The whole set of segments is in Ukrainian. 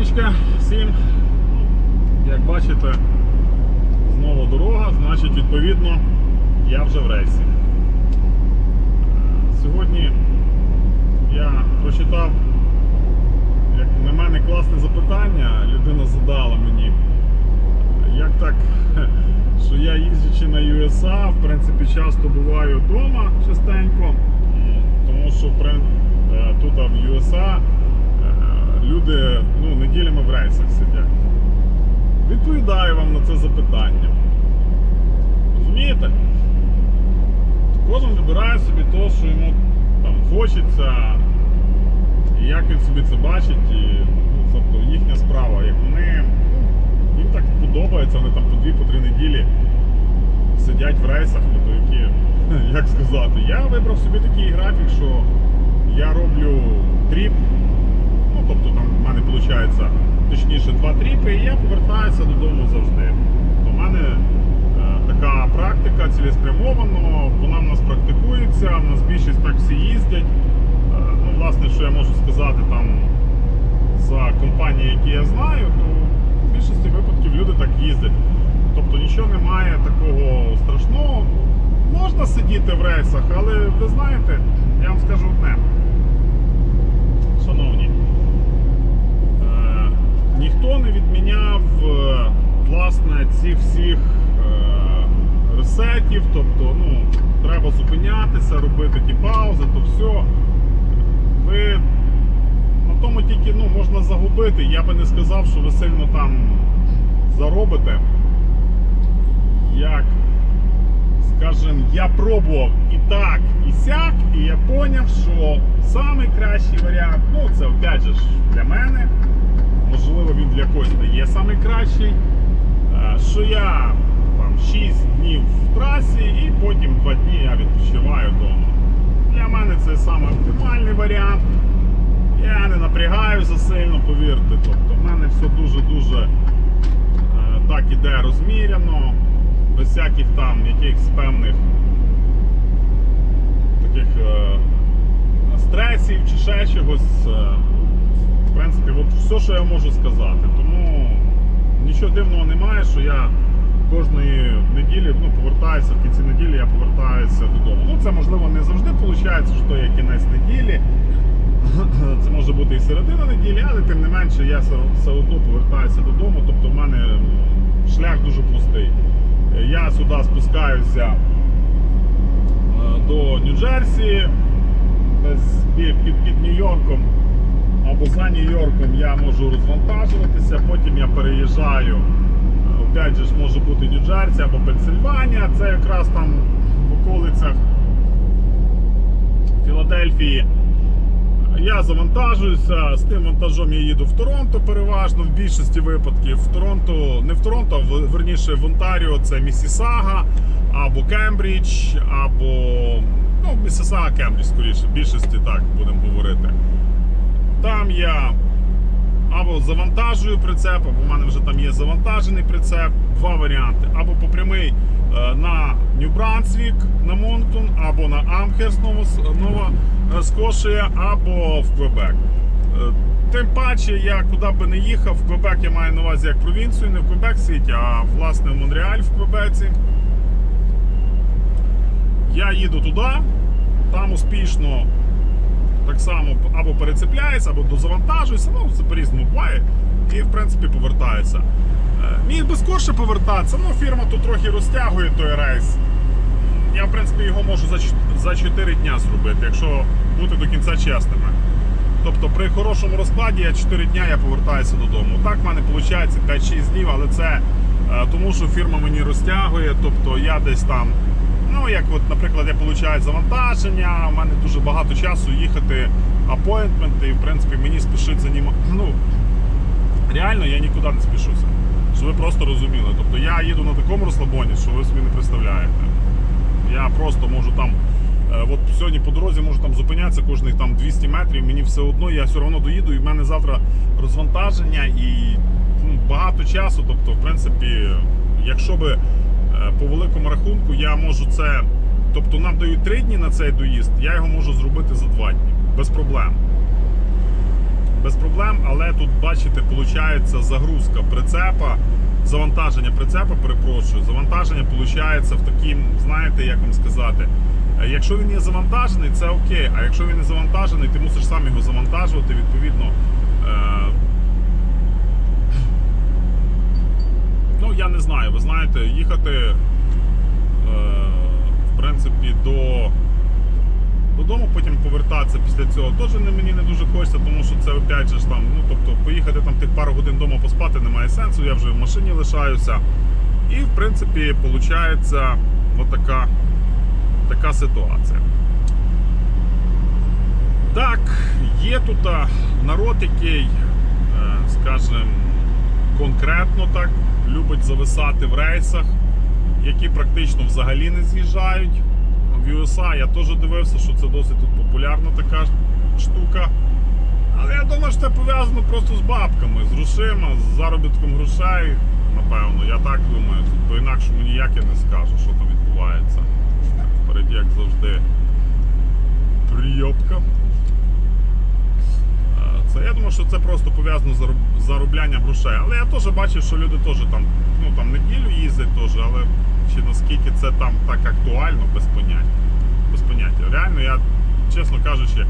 ранечка всім. Як бачите, знову дорога, значить, відповідно, я вже в рейсі. Сьогодні я прочитав, як на мене, класне запитання. Людина задала мені. Як так, що я їздячи на USA, в принципі, часто буваю вдома частенько, тому що е, тут в USA люди ну, неділями в рейсах сидять. Відповідаю вам на це запитання. Розумієте? Кожен вибирає собі те, що йому там хочеться, і як він собі це бачить, і ну, тобто їхня справа. Як вони, ну, їм так подобається, вони там по дві, по три неділі сидять в рейсах, тобто які, як сказати, я вибрав собі такий графік, що я роблю тріп, ну тобто там в мене виходить точніше два тріпи, і я повертаюся додому завжди. В мене е, така практика цілеспрямовано, вона в нас практикується, в нас більшість так всі їздять. Е, ну, власне, що я можу сказати там за компанії, які я знаю, то в більшості випадків люди так їздять. Тобто нічого немає такого страшного. Можна сидіти в рейсах, але ви знаєте, я вам скажу одне. Шановні, ніхто не відміняв е, власне цих всіх е, ресетів, тобто ну, треба зупинятися, робити ті паузи, то все. Ви на тому тільки ну, можна загубити. Я би не сказав, що ви сильно там заробите. Як, скажем, я пробував і так, і сяк, і я зрозумів, що найкращий варіант, ну це опять же для мене, можливо, він для когось не є найкращий, е, що я там 6 днів в трасі і потім 2 дні я відпочиваю вдома. Для мене це саме варіант. Я не напрягаюся сильно, повірте. Тобто в мене все дуже-дуже е, так іде розміряно, без всяких там якихось певних таких е, стресів чи ще чогось. Принципі, от все, що я можу сказати. Тому нічого дивного немає, що я кожної неділі ну, повертаюся в кінці неділі, я повертаюся додому. Ну, це можливо не завжди виходить, що є кінець неділі. Це може бути і середина неділі, але тим не менше я все одно повертаюся додому. Тобто в мене шлях дуже пустий. Я сюди спускаюся е, до Нью-Джерсі, під, під, під Нью-Йорком або за Нью-Йорком я можу розвантажуватися, потім я переїжджаю. е, Опять же може бути Нью-Джерсі або Пенсильванія, це якраз там в околицях Філадельфії. Я завантажуюся, з тим вантажом я їду в Торонто переважно, в більшості випадків. В Торонто, не в Торонто, а верніше в Онтаріо це Місісага, або Кембридж, або ну, Місісага, Кембридж, скоріше, в більшості так будемо говорити. Там я або завантажую прицеп, або в мене вже там є завантажений прицеп. Два варіанти. Або по прямий е, на Нью-Брансвік, на Монктон, або на Амхерст, Нова, е, Скошія, або в Квебек. Тим паче, я куди би не їхав, в Квебек я маю на увазі як провінцію, не в Квебек Сіті, а власне в Монреаль в Квебеці. Я їду туди, там успішно так само або перецепляється, або дозавантажується, ну це по-різному буває. І в принципі повертається. Е, Міг би скорше повертатися, ну фірма тут трохи розтягує той рейс. Я, в принципі, його можу за, 4 дня зробити, якщо бути до кінця чесними. Тобто при хорошому розкладі я 4 дня я повертаюся додому. Так в мене виходить 5-6 днів, але це е, тому, що фірма мені розтягує, тобто я десь там. Ну, як от, наприклад, я получаю завантаження, у мене дуже багато часу їхати апойнтменти, і в принципі мені спішить за. Ну, реально я нікуди не спішуся. Щоб ви просто розуміли. Тобто я їду на такому розслабоні, що ви собі не представляєте. Я просто можу там. е, От сьогодні по дорозі можу там зупинятися кожних там 200 метрів, мені все одно, я все одно доїду, і в мене завтра розвантаження і ну, багато часу. Тобто, в принципі, якщо би по великому рахунку я можу це. Тобто нам дають 3 дні на цей доїзд, я його можу зробити за 2 дні. Без проблем. Без проблем, але тут, бачите, виходить загрузка прицепа, завантаження прицепа, перепрошую, завантаження виходить в таким, знаєте, як вам сказати. е, Якщо він є завантажений, це окей. А якщо він не завантажений, ти мусиш сам його завантажувати, відповідно. Е- ну, я не знаю, ви знаєте, їхати е- в принципі до додому, потім повертатися після цього теж мені не дуже хочеться, тому що це опять же там, ну тобто поїхати там тих пару годин вдома поспати немає сенсу, я вже в машині лишаюся. І в принципі виходить отака така ситуація. Так, є тут народ, який, е, скажімо, конкретно так любить зависати в рейсах, які практично взагалі не з'їжджають. В USA я теж дивився, що це досить тут популярна така штука. Але я думаю, що це пов'язано просто з бабками, з грошима, з заробітком грошей. Напевно, я так думаю. Тут по-інакшому ніяк я не скажу, що там відбувається. Впереді, як завжди, прийобка. Це я думаю, що це просто пов'язано з зароблянням грошей. Але я теж бачив, що люди теж там, ну там неділю їздять теж, але чи наскільки це там так актуально, без поняття. Без поняття. Реально, я, чесно кажучи,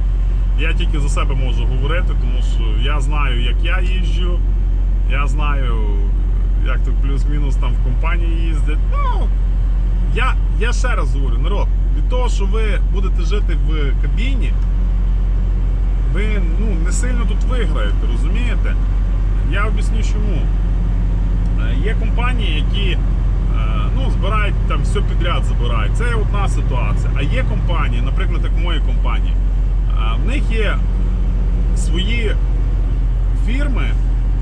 я тільки за себе можу говорити, тому що я знаю, як я їжджу, я знаю, як тут плюс-мінус там в компанії їздять. Ну, я, я ще раз говорю, народ, від того, що ви будете жити в кабіні, ви ну, не сильно тут виграєте, розумієте? Я об'ясню чому. Е, Є компанії, які е, ну, збирають там все підряд забирають. Це одна ситуація. А є компанії, наприклад, як моїй компанії, е, в них є свої фірми,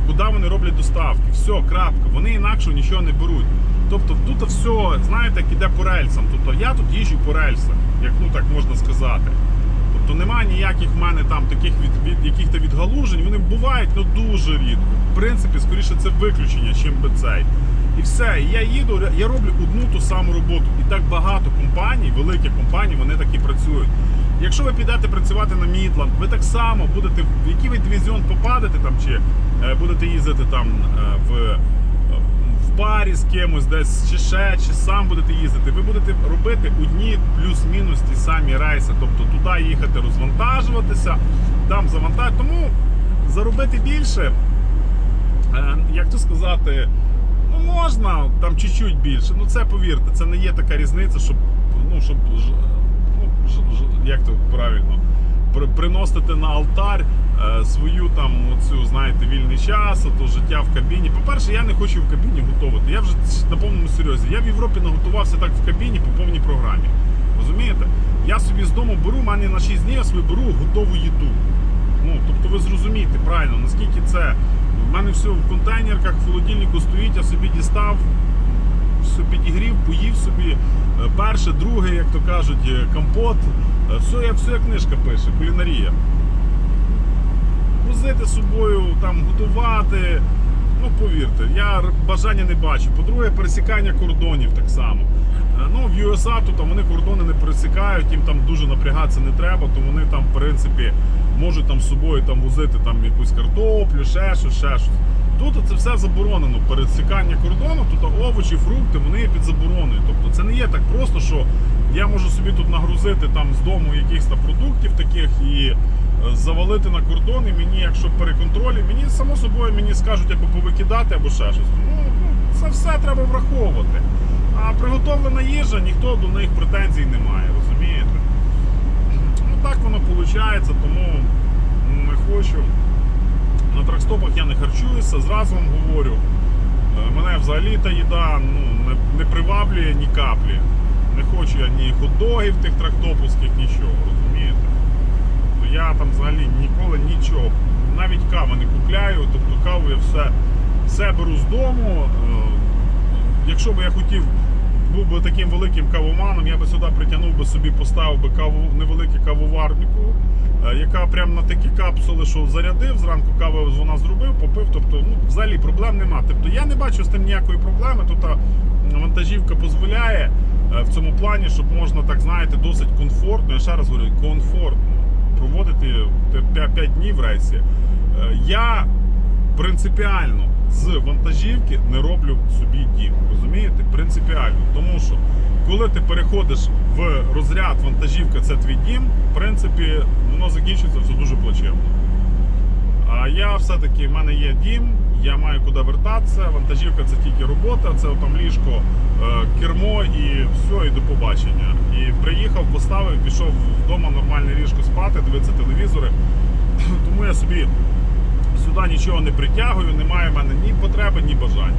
куди вони роблять доставки. Все, крапка. Вони інакше нічого не беруть. Тобто тут все, знаєте, як іде по рельсам. Тобто я тут їжджу по рельсах, як ну так можна сказати. Тобто немає ніяких в мене там таких від, від яких-то відгалужень. Вони бувають ну дуже рідко. В принципі, скоріше це виключення, чим би цей. І все. Я їду, я роблю одну ту саму роботу. І так багато компаній, великі компанії, вони так і працюють. Якщо ви підете працювати на Мідланд, ви так само будете в який ви дивізіон попадете там, чи е, будете їздити там е, в парі з кимось десь, чи ще, чи сам будете їздити, ви будете робити одні плюс-мінус ті самі рейси. Тобто туди їхати розвантажуватися, там завантажувати. Тому заробити більше, е, як то сказати, ну можна там чуть-чуть більше. Ну це повірте, це не є така різниця, щоб ну щоб ну, як то правильно приносити на алтар е, свою там оцю, знаєте, вільний час, то життя в кабіні. По-перше, я не хочу в кабіні готувати. Я вже на повному серйозі. Я в Європі наготувався так в кабіні по повній програмі. Розумієте? Я собі з дому беру, в мене на 6 днів я собі беру готову їду. Ну, тобто ви зрозумієте правильно, наскільки це. В мене все в контейнерках, в холодильнику стоїть, я собі дістав, все підігрів, поїв собі. Е, Перше, друге, як то кажуть, е, компот. Е, Все, як, все книжка пише, кулінарія. Возити з собою, там, готувати. Ну, повірте, я бажання не бачу. По-друге, пересікання кордонів так само. Е, Ну, в USA тут вони кордони не пересікають, їм там дуже напрягатися не треба, то вони там, в принципі, можуть там з собою там возити там якусь картоплю, ще щось, ще щось. Тут це все заборонено. Пересікання кордону, тут овочі, фрукти, вони є під забороною. Тобто це не є так просто, що я можу собі тут нагрузити там з дому якихось продуктів таких і е, завалити на кордон, і мені, якщо при контролі, мені само собою мені скажуть або повикидати, або ще щось. Ну, ну, це все треба враховувати. А приготовлена їжа, ніхто до них претензій не має, розумієте? Ну так воно виходить, тому не хочу. На тракстопах я не харчуюся, зразу вам говорю. Е, Мене взагалі та їда ну, не, не приваблює ні каплі. Не хочу я ні хот-догів тих трактопівських, нічого, розумієте? То я там взагалі ніколи нічого, навіть каву не купляю, тобто каву я все, все беру з дому. Е, Якщо б я хотів, був би таким великим кавоманом, я би сюди притягнув би собі, поставив би каву, невелику кавоварнику, е, яка прямо на такі капсули, що зарядив, зранку каву вона зробив, попив. Тобто, ну, взагалі проблем нема. Тобто я не бачу з тим ніякої проблеми. А, вантажівка дозволяє е, в цьому плані, щоб можна, так знаєте, досить комфортно, я ще раз говорю, комфортно проводити 5 днів в рейсі. Е, Я принципіально з вантажівки не роблю собі дім. Розумієте? Принципіально. Тому що коли ти переходиш в розряд вантажівка, це твій дім, в принципі, воно закінчується все дуже плачевно. А я все-таки, в мене є дім, я маю куди вертатися. Вантажівка це тільки робота, це там ліжко, е, кермо і все, і до побачення. І приїхав, поставив, пішов вдома нормальне ліжко спати, дивитися телевізори. Тому я собі сюди нічого не притягую, немає в мене ні потреби, ні бажання.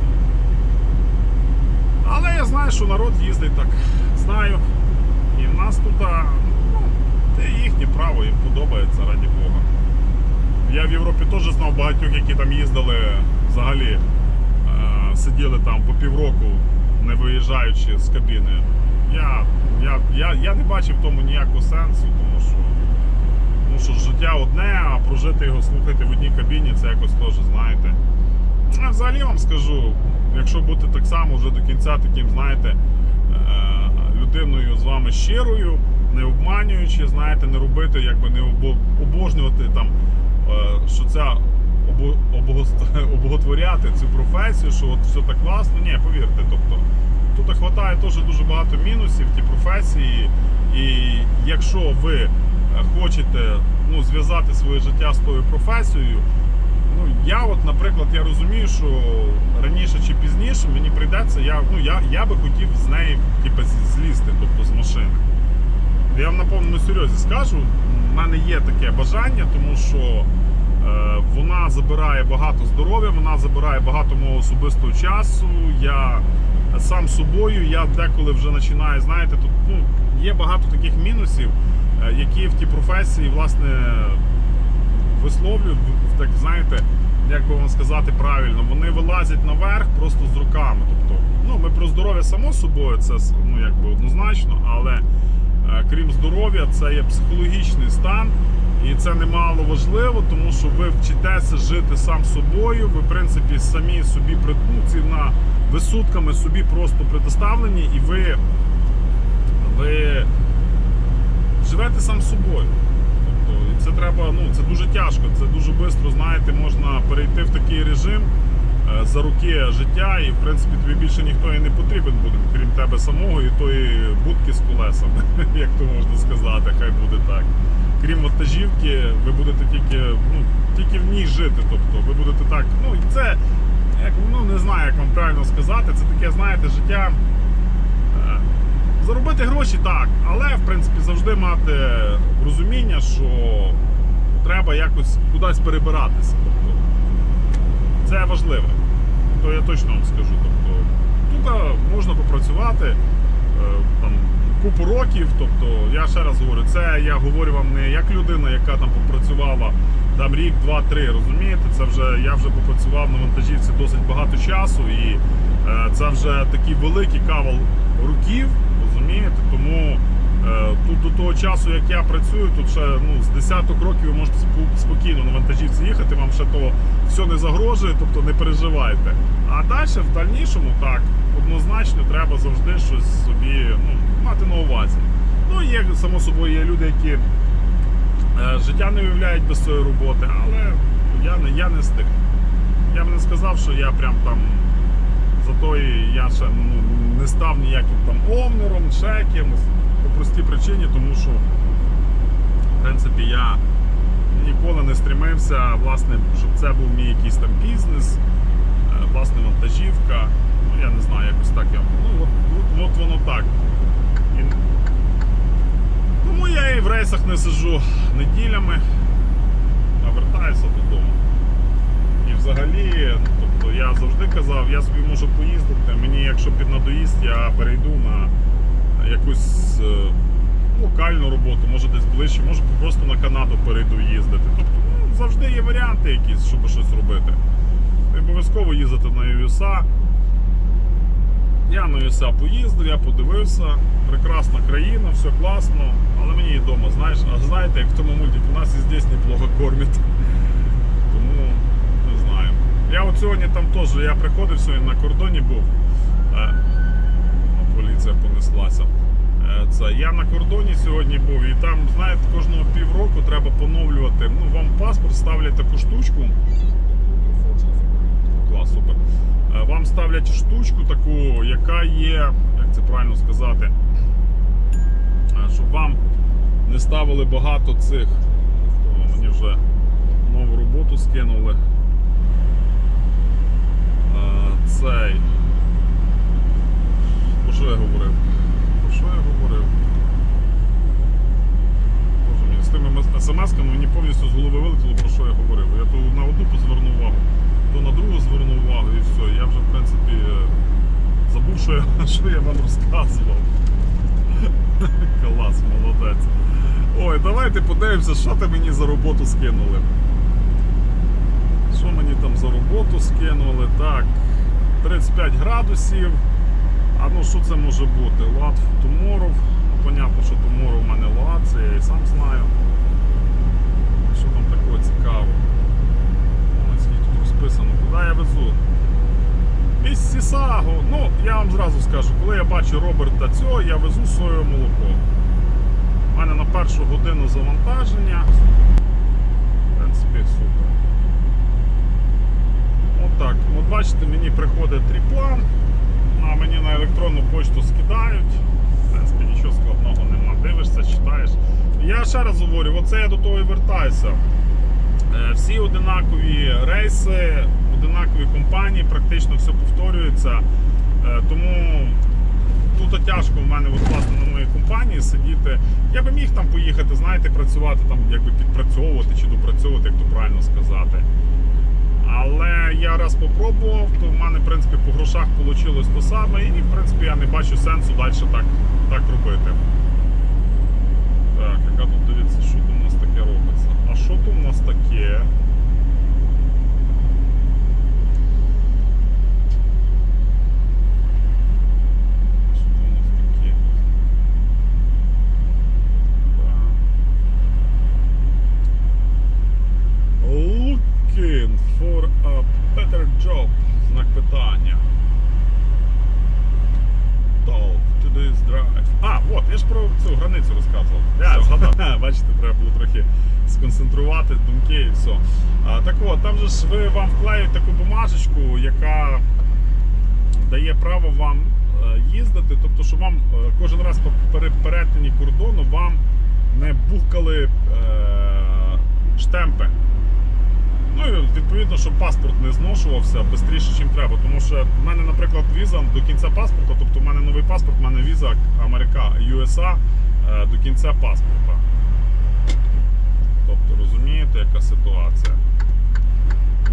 Але я знаю, що народ їздить так. Знаю. І в нас тут, ну, їхнє право, їм подобається, раді Бога. Я в Європі теж знав багатьох, які там їздили взагалі, е, сиділи там по півроку, не виїжджаючи з кабіни. Я, я, я, я не бачив в тому ніякого сенсу, тому що, тому що життя одне, а прожити його, слухайте в одній кабіні, це якось теж, знаєте. А взагалі вам скажу, якщо бути так само вже до кінця таким, знаєте, е, людиною з вами щирою, не обманюючи, знаєте, не робити, якби не обожнювати там, що ця обо- обого- обоготворяти цю професію, що от все так класно. Ні, повірте, тобто тут вистачає теж дуже багато мінусів в тій професії. І якщо ви е, хочете ну, зв'язати своє життя з тою професією, Ну, я от, наприклад, я розумію, що раніше чи пізніше мені прийдеться, я, ну, я, я би хотів з неї типу, злізти, тобто з машини. Я вам на повному серйозі скажу, в мене є таке бажання, тому що е, вона забирає багато здоров'я, вона забирає багато мого особистого часу. Я сам собою, я деколи вже починаю, знаєте, тут ну, є багато таких мінусів, е, які в тій професії, власне, висловлюють, так знаєте, як би вам сказати правильно, вони вилазять наверх просто з руками. Тобто, ну ми про здоров'я само собою, це ну якби однозначно, але е, крім здоров'я, це є психологічний стан. І це немало важливо, тому що ви вчитеся жити сам собою. Ви, в принципі, самі собі ну, на ви сутками собі просто предоставлені, і ви, ви живете сам собою. Тобто, і це треба, ну це дуже тяжко, це дуже швидко, знаєте, можна перейти в такий режим е, за руки життя, і в принципі тобі більше ніхто і не потрібен буде, крім тебе самого і тої будки з колесами, як то можна сказати, хай буде так. Крім вантажівки, ви будете тільки, ну, тільки в ній жити. Тобто ви будете так. Ну і це як ну не знаю, як вам правильно сказати. Це таке, знаєте, життя. е, Заробити гроші так, але в принципі завжди мати розуміння, що треба якось кудись перебиратися. Тобто, це важливо. То я точно вам скажу. Тобто, тут можна попрацювати е, там, купу років. Тобто, я ще раз говорю, це я говорю вам не як людина, яка там попрацювала там рік, два, три. Розумієте, це вже я вже попрацював на вантажівці досить багато часу, і е, це вже такий великий кавал років. Розумієте, тому е, тут до того часу, як я працюю, тут ще ну, з десяток років ви можете спо- спокійно на вантажівці їхати, вам ще то все не загрожує, тобто не переживайте. А далі, в дальнішому, так, однозначно треба завжди щось собі ну, мати на увазі. Ну, є, само собою, є люди, які е, життя не уявляють без своєї роботи, але я не, я не з тих. Я б не сказав, що я прям там Зато і я ще ну, не став ніяким там овнером, ще кимось. По простій причині, тому що в принципі я ніколи не стремився, власне, щоб це був мій якийсь там бізнес, е, власне, вантажівка. Ну, я не знаю, якось так я. Ну, от, от, от воно так. І... Тому я і в рейсах не сиджу неділями, а вертаюся додому. І взагалі, тобто я завжди казав, я собі можу поїздити. Мені, якщо під надоїзд, я перейду на якусь е, локальну роботу, може десь ближче, може просто на Канаду перейду їздити. Тобто ну, завжди є варіанти якісь, щоб щось робити. Обов'язково їздити на USA. Я на USA поїздив, я подивився. Прекрасна країна, все класно, але мені і вдома, знаєш, а знаєте, як в тому мультику, нас і здесь неплохо кормять. Тому не знаю. Я от сьогодні там теж, я приходив сьогодні на кордоні був. Е, ну, поліція понеслася. Е, Це, я на кордоні сьогодні був, і там, знаєте, кожного півроку треба поновлювати. Ну, вам паспорт ставлять таку штучку. Клас, супер. Е, Вам ставлять штучку таку, яка є, як це правильно сказати, е, щоб вам не ставили багато цих. О, Мені вже нову роботу скинули. Е, Цей. Про що я говорив? Про що я говорив? Боже мій, з тими смс-ками мені повністю з голови вилетіло, про що я говорив. Я то на одну звернув увагу, то на другу звернув увагу і все. Я вже, в принципі, е, забув, що я, що я вам розказував. Клас, молодець. Ой, давайте подивимося, що ти мені за роботу скинули. Що мені там за роботу скинули? Так, 35 градусів. А ну що це може бути? Лад Tomorrow. Ну, понятно, що Tomorrow в мене лад, це я і сам знаю. Що там такого цікавого? Розписано, куди я везу? Міссісагу. Ну, я вам зразу скажу, коли я бачу Роберта цього, я везу соєве молоко. У мене на першу годину завантаження. В принципі, супер. Отак. От бачите, мені приходить тріплан, а мені на електронну почту скидають. В принципі, нічого складного нема. Дивишся, читаєш. Я ще раз говорю, оце я до того і вертаюся. Е, Всі одинакові рейси, одинакові компанії, практично все повторюється. Е, Тому тут тяжко в мене от, власне на моїй компанії сидіти. Я би міг там поїхати, знаєте, працювати, там якби підпрацьовувати чи допрацьовувати, як то правильно сказати. Але я раз попробував, то в мене в принципі по грошах вийшло то саме, і в принципі я не бачу сенсу далі так, так робити. Так, яка тут дивіться, що тут у нас таке робиться? А що тут у нас таке? Що тут у нас таке? Так. Looking for a better job. Знак питання. Talk to this drive. А, от, я ж про цю границю розказував. Я згадав. Бачите, треба було трохи сконцентрувати думки і все. А, так от, там же ж ви вам вклеють таку бумажечку, яка дає право вам е, їздити, тобто, щоб вам е, кожен раз по перетині кордону вам не бухкали е, штемпи. Ну і відповідно, щоб паспорт не зношувався швидше, ніж треба. Тому що в мене, наприклад, віза до кінця паспорта, тобто в мене новий паспорт, в мене віза Америка USA е, до кінця паспорта. Тобто, розумієте, яка ситуація?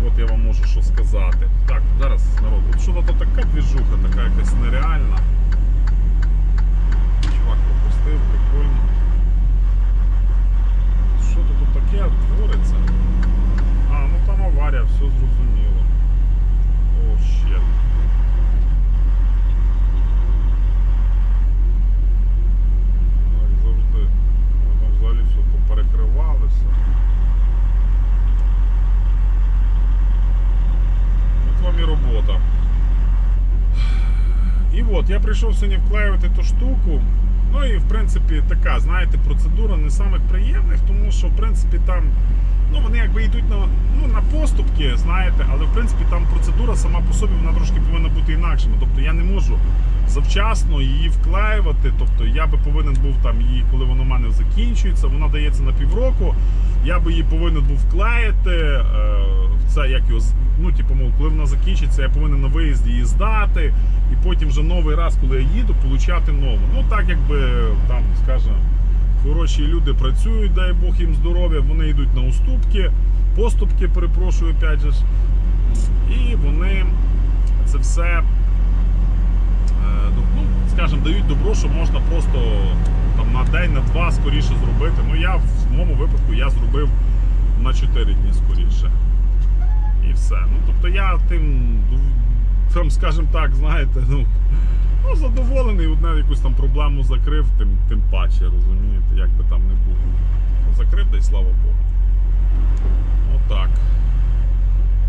От я вам можу що сказати. Так, зараз народ, от що то така двіжуха, така якась нереальна. то тут таке твориться? А, ну там аварія, все зрозуміло. О, щет. Так, завжди. Ми там взагалі все поперекривалося. От вам і робота. І от, я прийшов сьогодні вклеювати ту штуку. Ну і в принципі така, знаєте, процедура не самих приємних, тому що в принципі там ну вони якби йдуть на, ну, на поступки, знаєте, але в принципі там процедура сама по собі вона трошки повинна бути інакшими. Тобто я не можу завчасно її вклеювати. Тобто я би повинен був там її, коли воно в мене закінчується, вона дається на півроку. Я би її повинен був вклеїти. Е, це як його ну, типу, мов, коли вона закінчиться, я повинен на виїзді її здати, і потім вже новий раз, коли я їду, получати нову. Ну так якби там, скажімо, хороші люди працюють, дай Бог їм здоров'я, вони йдуть на уступки, поступки, перепрошую, опять же. І вони це все, е, ну, скажімо, дають добро, що можна просто там, на день, на два скоріше зробити. Ну я в моєму випадку я зробив на 4 дні скоріше. І все. Ну, тобто я тим, там, скажімо так, знаєте, ну, ну задоволений, одне якусь там проблему закрив, тим, тим паче, розумієте, як би там не було. Ну, закрив, да й слава Богу. Отак.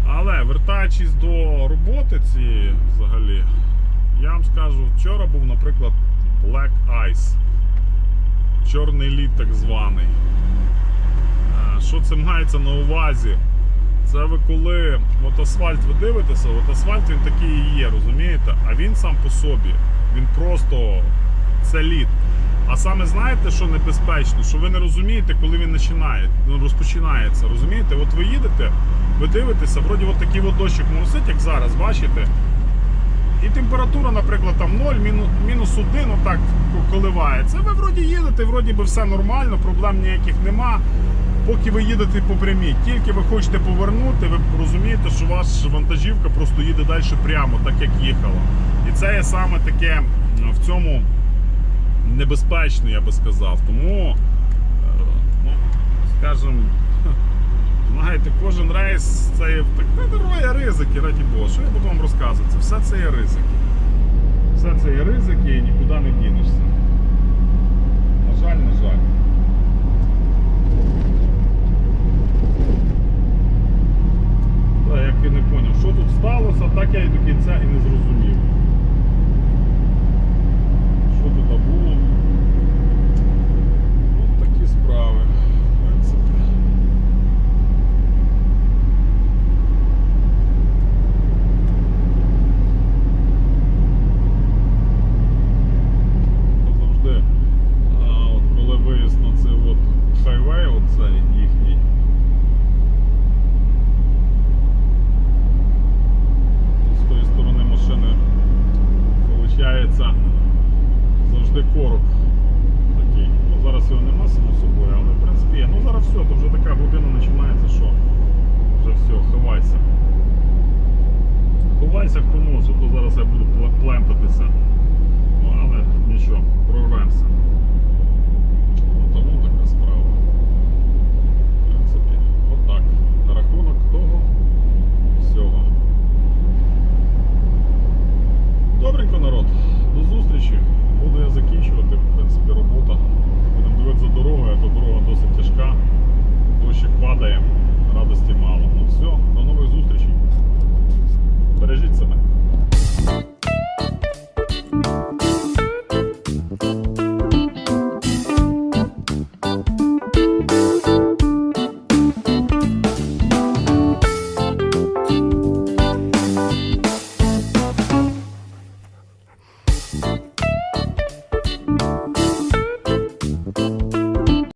Але вертаючись до роботи цієї взагалі, я вам скажу, вчора був, наприклад, Black Ice. Чорний лід так званий. Е, Що це мається на увазі? Це ви коли от асфальт ви дивитеся, от асфальт він такий і є, розумієте? А він сам по собі, він просто це лід. А саме знаєте, що небезпечно? Що ви не розумієте, коли він починає, ну, розпочинається. Розумієте? От ви їдете, ви дивитеся, вроді от такий от дощик моросить, як зараз, бачите? І температура, наприклад, там 0, мінус, мінус 1, отак коливається. Ви вроді їдете, вроді би все нормально, проблем ніяких нема. Поки ви їдете по прямій, тільки ви хочете повернути, ви розумієте, що ваша вантажівка просто їде далі прямо, так як їхала. І це є саме таке в цьому небезпечно, я би сказав. Тому, е, ну, скажімо, знаєте, кожен рейс це є так, ну, ризики, раді Бога. Що я буду вам розказувати? Все це є ризики. Все це є ризики і нікуди не дінешся. На жаль, на жаль. Та, як і не зрозумів, що тут сталося, так я і до кінця і не зрозумів. Що тут було? Ось такі справи,